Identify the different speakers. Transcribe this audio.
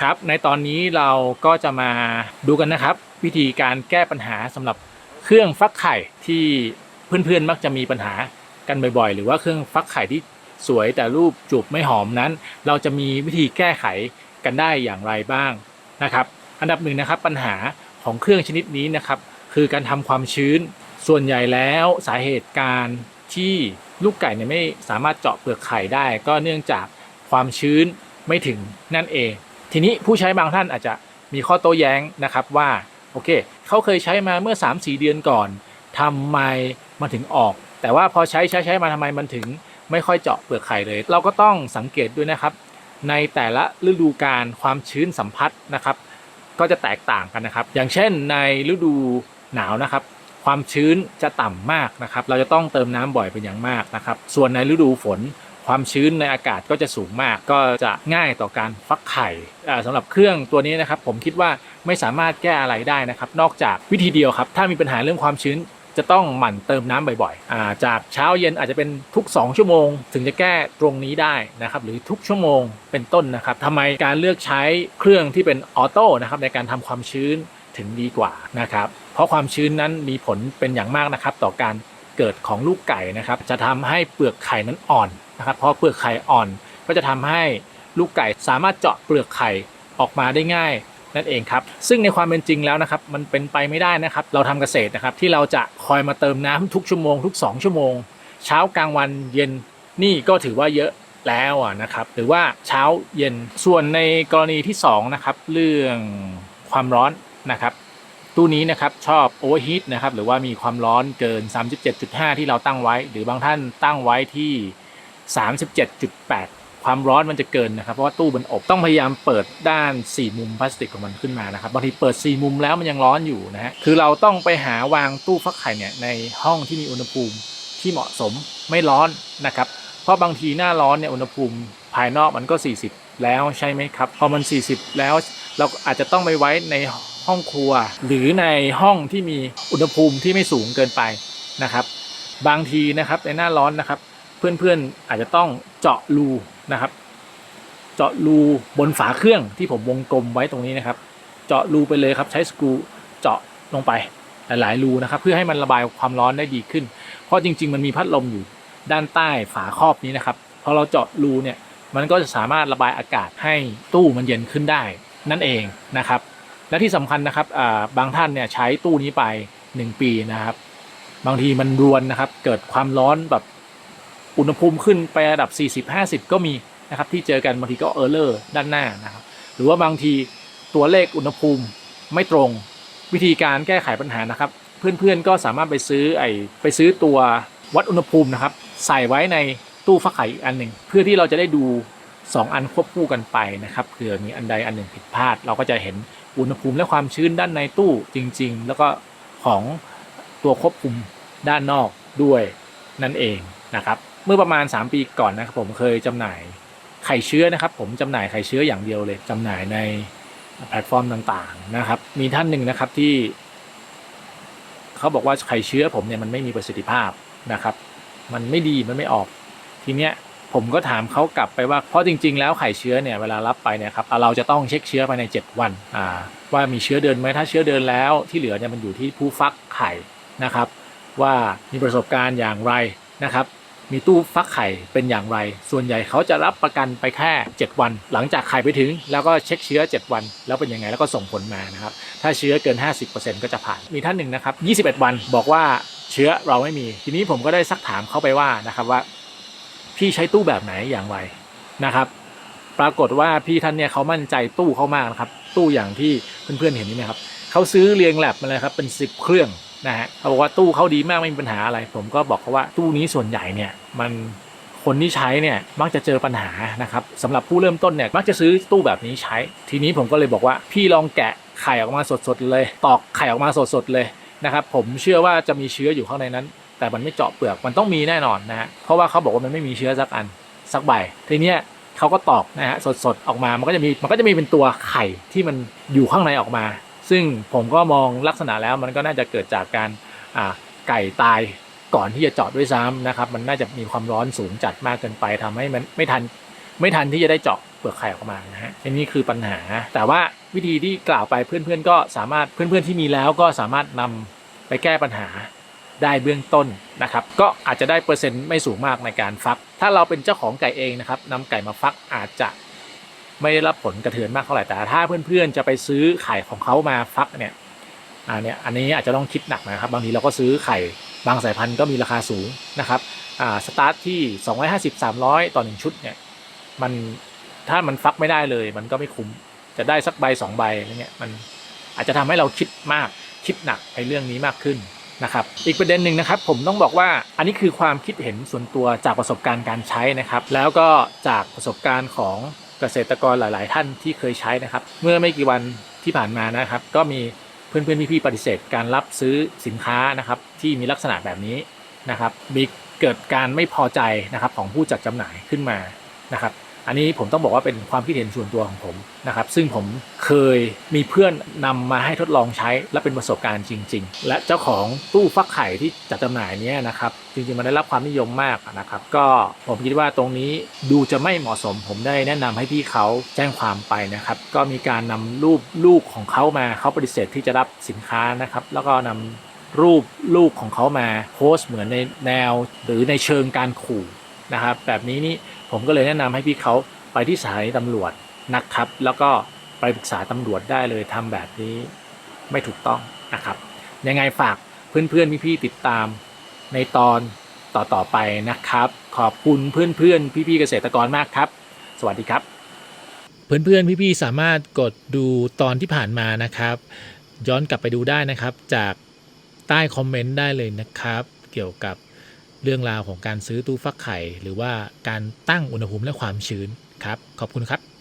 Speaker 1: ครับ ในตอนนี้เราก็จะมาดูกันนะครับ วิธีการแก้ปัญหาสำหรับเครื่องฟักไข่ที่เพื่อนๆมักจะมีปัญหากันบ่อยๆ หรือว่าเครื่องฟักไข่ที่สวยแต่รูปจูบไม่หอมนั้น เราจะมีวิธีแก้ไขกันได้อย่างไรบ้างนะครับ อันดับหนึ่งนะครับปัญหาของเครื่องชนิดนี้นะครับ คือการทำความชื้นส่วนใหญ่แล้วสาเหตุการที่ลูกไก่เนี่ยไม่สามารถเจาะเปลือกไข่ได้ ก็เนื่องจากความชื้นไม่ถึงนั่นเอง ทีนี้ผู้ใช้บางท่านอาจจะมีข้อโต้แย้งนะครับว่าโอเคเขาเคยใช้มาเมื่อ 3-4 เดือนก่อนทำไมมันถึงออก แต่ว่าพอใช้ใช้ใช้มาทำไมมันถึงไม่ค่อยเจาะเปลือกไข่เลย เราก็ต้องสังเกตด้วยนะครับ ในแต่ละฤดูกาลความชื้นสัมผัสนะครับ ก็จะแตกต่างกันนะครับ อย่างเช่นในฤดูหนาวนะครับ ความชื้นจะต่ำมากนะครับ เราจะต้องเติมน้ำบ่อยเป็นอย่างมากนะครับ ส่วนในฤดูฝน ความชื้นในอากาศก็จะสูงมาก ก็จะง่ายต่อการฟักไข่อ่าสำหรับเครื่องตัวนี้นะครับ ผมคิดว่าไม่สามารถแก้อะไรได้นะครับ นอกจากวิธีเดียวครับ ถ้ามีปัญหาเรื่องความชื้นจะต้องหมั่นเติมน้ำบ่อยๆอจากเช้าเย็นอาจจะเป็นทุก 2 ชั่วโมง ถึงจะแก้ตรงนี้ได้นะครับ หรือทุกชั่วโมงเป็นต้นนะครับทำไมการเลือกใช้เครื่องที่เป็นออโต้นะครับในการทำความชื้นถึงดีกว่านะครับ เพราะความชื้นนั้นมีผลเป็นอย่างมากนะครับ ต่อการ เกิดของลูกไก่นะครับ จะทำให้เปลือกไข่นั้นอ่อนนะครับเพราะเปลือกไข่อ่อน ก็จะทำให้ลูกไก่สามารถเจาะเปลือกไข่ออกมาได้ง่ายนั่นเองครับ ซึ่งในความเป็นจริงแล้วนะครับ มันเป็นไปไม่ได้นะครับ เราทำเกษตรนะครับ ที่เราจะคอยมาเติมน้ำทุกชั่วโมงทุก 2 ชั่วโมง เช้ากลางวันเย็นนี่ก็ถือว่าเยอะแล้วนะครับ หรือว่าเช้าเย็นส่วนในกรณีที่2นะครับเรื่องความร้อนนะครับ ตู้นี้นะครับชอบโอเวอร์ฮีทนะครับหรือว่ามีความร้อนเกิน 37.5 ที่เราตั้งไว้ หรือบางท่านตั้งไว้ที่ 37.8 ความร้อนมันจะเกินนะครับเพราะว่าตู้มันอบต้องพยายามเปิดด้าน 4 มุมพลาสติกของมันขึ้นมานะครับบางทีเปิด 4 มุมแล้วมันยังร้อนอยู่นะฮะคือเราต้องไปหาวางตู้ฟักไข่เนี่ยในห้องที่มีอุณหภูมิที่เหมาะสมไม่ร้อนนะครับ เพราะบางทีหน้าร้อนเนี่ยอุณหภูมิภายนอกมันก็ 40 แล้วใช่ไหมครับ พอมัน 40 แล้วเราอาจจะต้องไปไว้ใน ห้องครัว หรือในห้องที่มีอุณหภูมิที่ไม่สูงเกินไปนะครับ บางทีนะครับในหน้าร้อนนะครับ เพื่อนๆอาจจะต้องเจาะรูนะครับ เจาะรูบนฝาเครื่องที่ผมวงกลมไว้ตรงนี้นะครับ เจาะรูไปเลยครับใช้สกรูเจาะลงไปหลายๆรูนะครับเพื่อให้มันระบายความร้อนได้ดีขึ้น เพราะจริง ๆ มันมีพัดลมอยู่ด้านใต้ฝาครอบนี้นะครับพอเราเจาะรูเนี่ยมันก็จะสามารถระบายอากาศให้ตู้มันเย็นขึ้นได้นั่นเองนะครับ และที่สำคัญนะครับบางท่านเนี่ยใช้ตู้นี้ไป 1 ปีนะครับ บางทีมันรวนนะครับ เกิดความร้อนแบบอุณหภูมิขึ้นไประดับ 40-50 ก็มีนะครับที่เจอกันบางทีก็เออร์เลอร์ด้านหน้านะครับ หรือว่าบางทีตัวเลขอุณหภูมิไม่ตรงวิธีการแก้ไขปัญหานะครับ เพื่อนๆก็สามารถไปซื้อไอไปซื้อตัววัดอุณหภูมินะครับ ใส่ไว้ในตู้ฟักไข่อีกอันหนึ่งเพื่อที่เราจะได้ดู 2 อันควบคู่กันไปนะครับเผื่อมีอันใดอันหนึ่งผิดพลาด เราก็จะเห็น อุณหภูมิและความชื้นด้านในตู้จริง ๆ แล้วก็ของตัวควบคุมด้านนอกด้วยนั่นเองนะครับ เมื่อประมาณ 3 ปีก่อนนะครับผมเคยจำหน่ายไข่เชื้อนะครับ ผมจำหน่ายไข่เชื้ออย่างเดียวเลยจำหน่ายในแพลตฟอร์มต่างๆนะครับ มีท่านหนึ่งนะครับที่ เขาบอกว่าไข่เชื้อผมเนี่ยมันไม่มีประสิทธิภาพนะครับ มันไม่ดีมันไม่ออกทีเนี้ย ผมก็ถามเขากลับไปว่าเพราะจริง ๆ แล้วไข่เชื้อเนี่ยเวลารับไปเนี่ยครับเราจะต้องเช็คเชื้อภายใน 7 วันว่ามีเชื้อเดินไหมถ้าเชื้อเดินแล้วที่เหลือเนี่ยมันอยู่ที่ผู้ฟักไข่นะครับ ว่ามีประสบการณ์อย่างไรนะครับ มีตู้ฟักไข่เป็นอย่างไร ส่วนใหญ่เขาจะรับประกันไปแค่ 7 วัน หลังจากไข่ไปถึง แล้วก็เช็คเชื้อ 7 วัน แล้วเป็นยังไงแล้วก็ส่งผลมานะครับ ถ้าเชื้อเกิน 50%ก็จะผ่านมีท่านหนึ่งนะครับ21 วันบอกว่าเชื้อเราไม่มี ทีนี้ผมก็ได้ซักถามเขาไปว่านะครับว่า พี่ใช้ตู้แบบไหนอย่างไรนะครับ ปรากฏว่าพี่ท่านเนี่ยเขามั่นใจตู้เขามากนะครับ ตู้อย่างที่เพื่อนๆเห็นนี่ไหมครับเขาซื้อเรียงแลบมาเลยครับเป็น10เครื่องนะฮะเขาบอกว่าตู้เขาดีมากไม่มีปัญหาอะไร ผมก็บอกเขาว่าตู้นี้ส่วนใหญ่เนี่ยมันคนที่ใช้เนี่ยมักจะเจอปัญหานะครับสำหรับผู้เริ่มต้นเนี่ยมักจะซื้อตู้แบบนี้ใช้ ทีนี้ผมก็เลยบอกว่าพี่ลองแกะไข่ออกมาสดๆเลย ตอกไข่ออกมาสดๆเลยนะครับผมเชื่อว่าจะมีเชื้ออยู่ข้างในนั้น แต่มันไม่เจาะเปลือกมันต้องมีแน่นอนนะฮะเพราะว่าเขาบอกว่ามันไม่มีเชื้อสักอันสักใบทีเนี้ยเขาก็ตอกนะฮะสดๆออกมามันก็จะมีมันก็จะมีเป็นตัวไข่ที่มันอยู่ข้างในออกมา ซึ่งผมก็มองลักษณะแล้วมันก็น่าจะเกิดจากการอ่าไก่ตายก่อนที่จะเจาะด้วยซ้ำนะครับ มันน่าจะมีความร้อนสูงจัดมากเกินไปทำให้มันไม่ทันไม่ทันที่จะได้เจาะเปลือกไข่ออกมานะฮะอันนี้คือปัญหา แต่ว่าวิธีที่กล่าวไปเพื่อนๆก็สามารถเพื่อนๆที่มีแล้วก็สามารถนำไปแก้ปัญหา ได้เบื้องต้นนะครับก็อาจจะได้เปอร์เซ็นต์ไม่สูงมากในการฟัก ถ้าเราเป็นเจ้าของไก่เองนะครับนำไก่มาฟักอาจจะไม่ได้รับผลกระเทือนมากเท่าไหร่แต่ถ้าเพื่อนๆจะไปซื้อไข่ของเขามาฟักเนี่ยอันนี้อันนี้อาจจะต้องคิดหนักนะครับ บางทีเราก็ซื้อไข่บางสายพันธุ์ก็มีราคาสูงนะครับสตาร์ทที่ 250 300 ต่อ 1 ชุดเนี่ยมันถ้ามันฟักไม่ได้เลย มันก็ไม่คุ้มจะได้สักใบสองใบอะไรเงี้ยมันอาจจะทำให้เราคิดมากคิดหนักในเรื่องนี้มากขึ้น นะครับอีกประเด็นหนึ่งนะครับผมต้องบอกว่าอันนี้คือความคิดเห็นส่วนตัวจากประสบการณ์การใช้นะครับ แล้วก็จากประสบการณ์ของเกษตรกรหลาย ๆ ท่านที่เคยใช้นะครับ เมื่อไม่กี่วันที่ผ่านมานะครับ ก็มีเพื่อน ๆ พี่ ๆ ปฏิเสธการรับซื้อสินค้านะครับที่มีลักษณะแบบนี้นะครับมีเกิดการไม่พอใจนะครับของผู้จัดจำหน่ายขึ้นมานะครับ อันนี้ผมต้องบอกว่าเป็นความคิดเห็นส่วนตัวของผมนะครับ ซึ่งผมเคยมีเพื่อนนำมาให้ทดลองใช้และเป็นประสบการณ์จริง ๆ และเจ้าของตู้ฟักไข่ที่จัดจำหน่ายนี้นะครับจริงๆมันได้รับความนิยมมากนะครับ ก็ผมคิดว่าตรงนี้ดูจะไม่เหมาะสม ผมได้แนะนำให้พี่เขาแจ้งความไปนะครับ ก็มีการนำรูปลูกของเขามาเขาปฏิเสธที่จะรับสินค้านะครับ แล้วก็นำรูปลูกของเขามาโพสต์เหมือนในแนว หรือในเชิงการขู่ นะครับ แบบนี้นี่ผมก็เลยแนะนำให้พี่เขาไปที่สถานีตำรวจนะครับ แล้วก็ไปปรึกษาตำรวจได้เลยทำแบบนี้ไม่ถูกต้องนะครับ ยังไงฝากเพื่อนๆพี่ๆติดตามในตอนต่อๆไปนะครับ ขอบคุณเพื่อนๆพี่ๆเกษตรกรมากครับ สวัสดีครับ เพื่อนๆพี่ๆสามารถกดดูตอนที่ผ่านมานะครับ ย้อนกลับไปดูได้นะครับจากใต้คอมเมนต์ได้เลยนะครับ เกี่ยวกับ เรื่องราวของการซื้อตู้ฟักไข่ หรือว่าการตั้งอุณหภูมิและความชื้นครับ ขอบคุณครับ